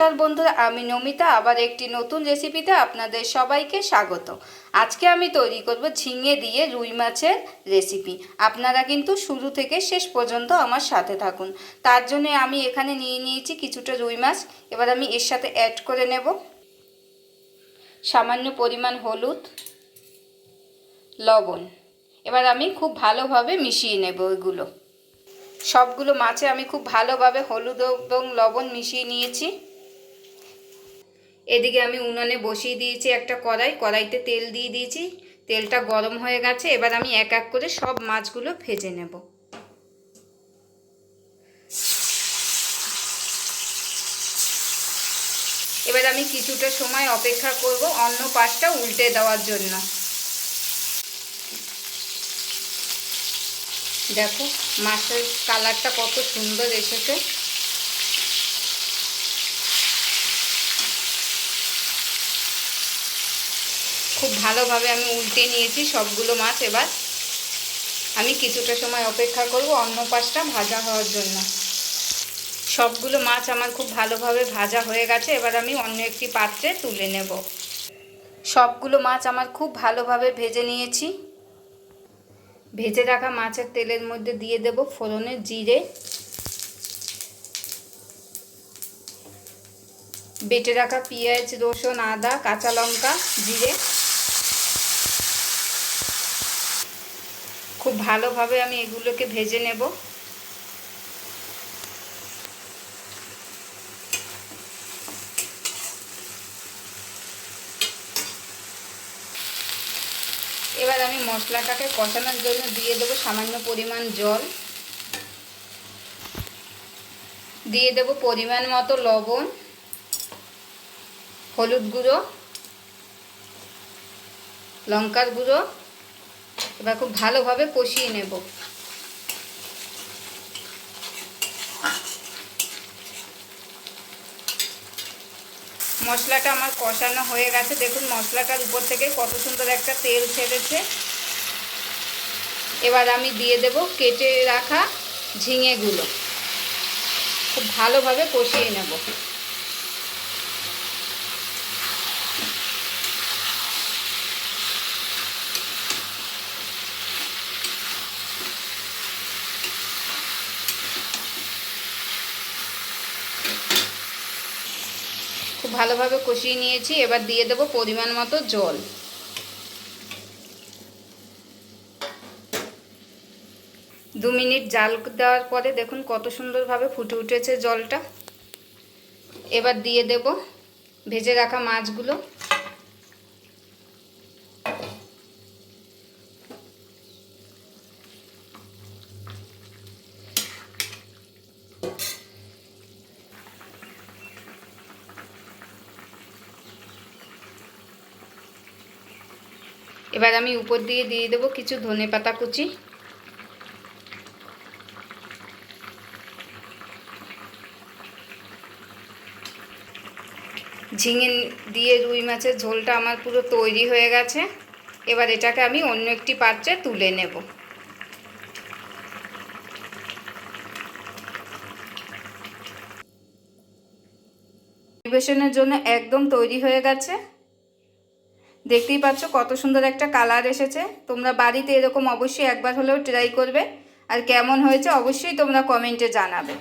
নমস্কার বন্ধুরা, আমি নমিতা, আবার একটি নতুন রেসিপিতে আপনাদের সবাইকে স্বাগত। আজকে আমি তৈরি করব ঝিঙে দিয়ে রুই মাছের রেসিপি। আপনারা কিন্তু শুরু থেকে শেষ পর্যন্ত আমার সাথে থাকুন। তার জন্য আমি এখানে নিয়ে নিয়েছি কিছুটা রুই মাছ। এবার আমি এর সাথে অ্যাড করে নেব। সামান্য পরিমাণ হলুদ, লবণ। এবার আমি খুব ভালোভাবে মিশিয়ে নেব ওইগুলো সবগুলো মাছে আমি খুব ভালোভাবে হলুদ এবং লবণ মিশিয়ে নিয়েছি। এদিকে আমি উনুনে বসিয়ে দিয়েছি একটা কড়াই, কড়াইতে তেল দিয়ে দিয়েছি। তেলটা গরম হয়ে গেছে, এবার আমি এক এক করে সব মাছগুলো ভেজে নেব। এবার আমি কিছুটা সময় অপেক্ষা করব অন্য পাশটা উল্টে দেওয়ার জন্য। দেখো, মাছের কালারটা কত সুন্দর এসেছে। ভালোভাবে আমি উল্টে নিয়েছি সবগুলো মাছ এবার। আমি কিছুটা সময় অপেক্ষা করব অন্য পাশটা ভাজা হওয়ার জন্য। সবগুলো মাছ আমার খুব ভালোভাবে ভাজা হয়ে গেছে, এবার আমি অন্য একটি পাত্রে তুলে নেব। সবগুলো মাছ আমার খুব ভালোভাবে ভেজে নিয়েছি। ভেজে রাখা মাছের তেলের মধ্যে দিয়ে দেব ফোড়নের জিরে। বেটে রাখা পেঁয়াজ, রসুন, আদা, কাঁচা লঙ্কা, জিরে। খুব ভালোভাবে আমি এগুলোকে ভেজে নেব। এবার আমি মশলাটাকে কষানোর জন্য দিয়ে দেবো সামান্য পরিমাণ জল। দিয়ে দেব পরিমাণ মতো লবণ, হলুদ গুঁড়ো, লঙ্কার গুঁড়ো এবার খুব ভালোভাবে কষিয়ে নেব। মশলাটা আমার কষানো হয়ে গেছে। দেখুন মশলাটার উপর থেকে কত সুন্দর একটা তেল ছেড়েছে। এবার আমি দিয়ে দেব কেটে রাখা ঝিঙেগুলো। খুব ভালোভাবে কষিয়ে নেব। খুব ভালোভাবে কষিয়ে নিয়েছি, এবার দিয়ে দেবো পরিমাণ মতো জল। দু মিনিট জাল দেওয়ার পরে দেখুন কত সুন্দরভাবে ফুটে উঠেছে জলটা। এবার দিয়ে দেব ভেজে রাখা মাছগুলো। এবার আমি উপর দিয়ে দিয়ে দেবো কিছু ধনে পাতা কুচি। ঝিঙে দিয়ে রুই মাছের ঝোলটা আমার পুরো তৈরি হয়ে গেছে। এবার এটাকে আমি অন্য একটি পাত্রে তুলে নেব। পরিবেশনের জন্য একদম তৈরি হয়ে গেছে। দেখতেই পাচ্ছ কত সুন্দর একটা কালার এসেছে। তোমরা বাড়িতে এরকম অবশ্যই একবার হলেও ট্রাই করবে। আর কেমন হয়েছে অবশ্যই তোমরা কমেন্টে জানাবে।